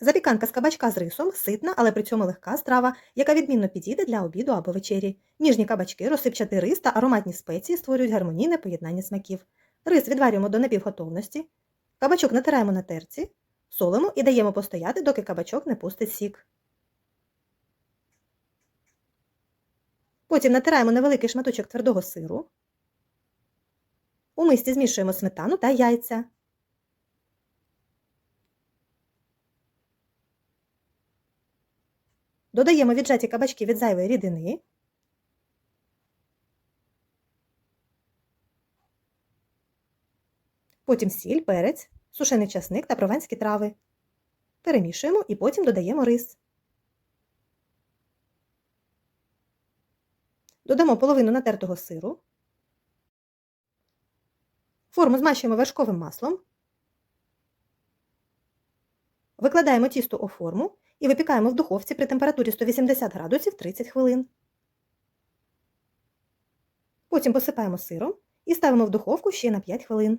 Запіканка з кабачка з рисом ситна, але при цьому легка страва, яка відмінно підійде для обіду або вечері. Ніжні кабачки, розсипчатий рис та ароматні спеції створюють гармонійне поєднання смаків. Рис відварюємо до напівготовності, кабачок натираємо на терці, солимо і даємо постояти, доки кабачок не пустить сік. Потім натираємо невеликий шматочок твердого сиру. У мисці змішуємо сметану та яйця. Додаємо віджаті кабачки від зайвої рідини. Потім сіль, перець, сушений часник та прованські трави. Перемішуємо і потім додаємо рис. Додамо половину натертого сиру. Форму змащуємо вершковим маслом. Викладаємо тісто у форму і випікаємо в духовці при температурі 180 градусів 30 хвилин. Потім посипаємо сиром і ставимо в духовку ще на 5 хвилин.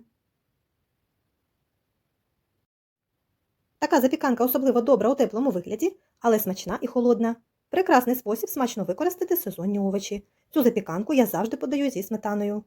Така запіканка особливо добра у теплому вигляді, але смачна і холодна. Прекрасний спосіб смачно використати сезонні овочі. Цю запіканку я завжди подаю зі сметаною.